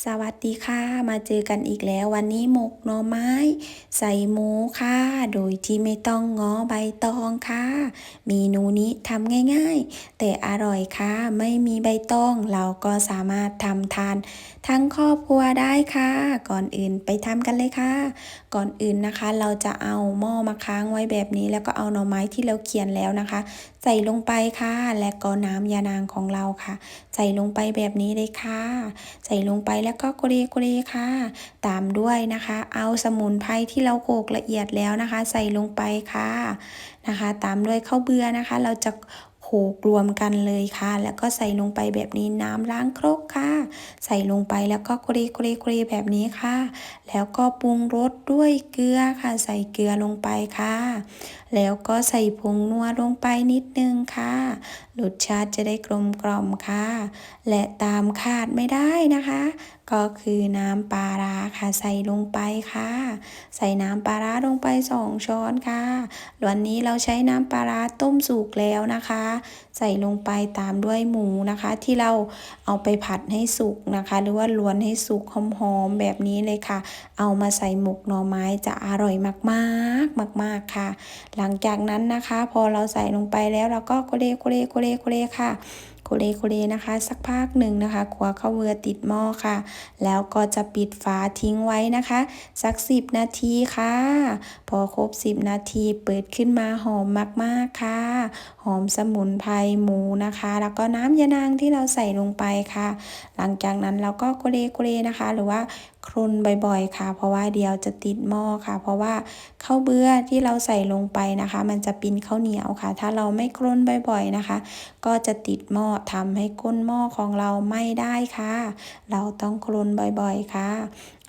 สวัสดีค่ะ มาเจอกันอีกแล้ววันนี้หมกหน่อไม้ ใส่หมูค่ะ โดยที่ไม่ต้องง้อใบตองค่ะเมนูนี้ทำง่ายๆ แต่อร่อยค่ะ ไม่มีใบตอง เราก็สามารถทำทาน ทั้งครอบครัวได้ค่ะ ก่อนอื่นไปทำกันเลยค่ะ ก่อนอื่นนะคะ เราจะเอาหม้อมาค้างไว้แบบนี้ แล้วก็เอาหน่อไม้ที่เราเคียนแล้วนะคะ ใส่ลงไปค่ะ และก็น้ำยานางของเราค่ะ ใส่ลงไปแบบนี้เลยค่ะ ใส่ลงไปแล้วก็กุเรกุเรค่ะ ตามด้วยนะคะ เอาสมุนไพรที่เราโขลกละเอียดแล้วนะคะ ใส่ลงไปค่ะนะคะ ตามด้วยข้าวเบื่อนะคะ เราจะโขลกรวมกันเลยค่ะ แล้วก็ใส่ลงไปแบบนี้น้ำล้างครกค่ะ ใส่ลงไปแล้วก็กุเกุเกุเรแบบนี้ค่ะ แล้วก็ปรุงรสด้วยเกลือค่ะ ใส่เกลือลงไปค่ะ แล้วก็ใส่ผงนัวลงไปนิดนึงค่ะรสชาติจะได้กลมกล่อมค่ะ และตามขาดไม่ได้นะคะ ก็คือน้ำปลาร้าค่ะใส่ลงไปค่ะ ใส่น้ำปลาร้าลงไปสองช้อนค่ะวันนี้เราใช้น้ำปลาร้าต้มสุกแล้วนะคะ ใส่ลงไปตามด้วยหมูนะคะ ที่เราเอาไปผัดให้สุกนะคะ หรือว่าลวนให้สุกหอมๆแบบนี้เลยค่ะ เอามาใส่หมกหน่อไม้จะอร่อยมากๆมาก ๆค่ะ หลังจากนั้นนะคะ พอเราใส่ลงไปแล้วเราก็โคเลโคเลโคเลโคเลค่ะโคเลโคเลนะคะ สักพักหนึ่งนะคะขัวข้าวเบือติดหม้อค่ะแล้วก็จะปิดฝาทิ้งไว้นะคะ สัก 10 นาทีค่ะ พอครบ 10 นาทีเปิดขึ้นมาหอมมากๆค่ะ หอมสมุนไพรหมูนะคะ แล้วก็น้ำยานางที่เราใส่ลงไปค่ะ หลังจากนั้นเราก็โกเลโกเลนะคะ หรือว่าครุนบ่อยๆ ค่ะ เพราะว่าเดียวจะติดหม้อค่ะ เพราะว่าข้าวเบื่อที่เราใส่ลงไปนะคะ มันจะปิ้นข้าวเหนียวค่ะ ถ้าเราไม่ครุนบ่อยๆนะคะ ก็จะติดหม้อทำให้ก้นหม้อของเราไม่ได้ค่ะ เราต้องครุนบ่อยๆค่ะ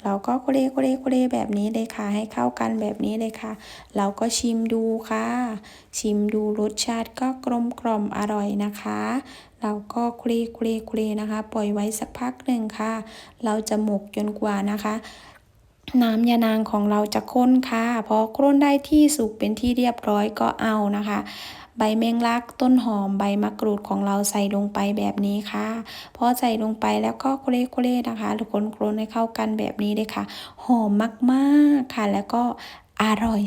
เราก็โคเลโคเลโคเลแบบนี้เลยค่ะ ให้เข้ากันแบบนี้เลยค่ะ เราก็ชิมดูค่ะ ชิมดูรสชาติก็กลมกล่อมอร่อยนะคะ เราก็คุรีคุรีคุรีนะคะ ปล่อยไว้สักพักหนึ่งค่ะ เราจะหมกจนกว่านะคะน้ำยานางของเราจะข้นค่ะ พอข้นได้ที่สุกเป็นที่เรียบร้อยก็เอานะคะ ใบแมงลัก ต้นหอม ใบมะกรูดของเราใส่ลงไปแบบนี้ค่ะ พอใส่ลงไปแล้วก็โคเลโคเลนะคะทุกคนโคลนให้เข้ากันแบบนี้เลยค่ะ หอมมากๆค่ะ แล้วก็อร่อย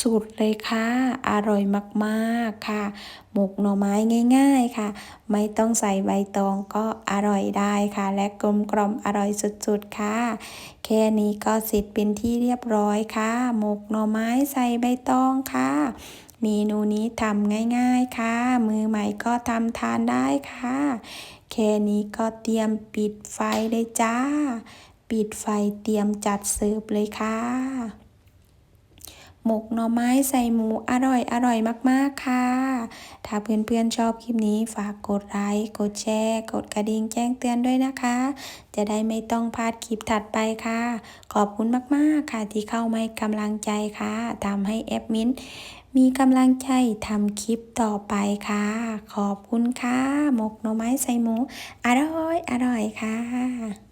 สุดๆเลยค่ะ อร่อยมากๆค่ะ หมกหน่อไม้ง่าย ๆค่ะ ไม่ต้องใส่ใบตองก็อร่อยได้ค่ะ และกลมกล่อมอร่อยสุดๆค่ะ แค่นี้ก็เสร็จเป็นที่เรียบร้อยค่ะ หมกหน่อไม้ใส่ใบตองค่ะ เมนูนี้ทำง่ายๆค่ะ มือใหม่ก็ทำทานได้ค่ะ แค่นี้ก็เตรียมปิดไฟเลยจ้า ปิดไฟเตรียมจัดเสิร์ฟเลยค่ะ หมกหน่อไม้ใส่หมูอร่อยอร่อยมากๆค่ะ ถ้าเพื่อนๆชอบคลิปนี้ฝากกดไลค์กดแชร์ กดกระดิ่งแจ้งเตือนด้วยนะคะ จะได้ไม่ต้องพลาดคลิปถัดไปค่ะ ขอบคุณมากๆค่ะที่เข้ามาให้กำลังใจค่ะทำให้แอปมิ้น มีกำลังใจทำคลิปต่อไปค่ะ ขอบคุณค่ะ หมกหน่อไม้ใส่หมู อร่อย อร่อยค่ะ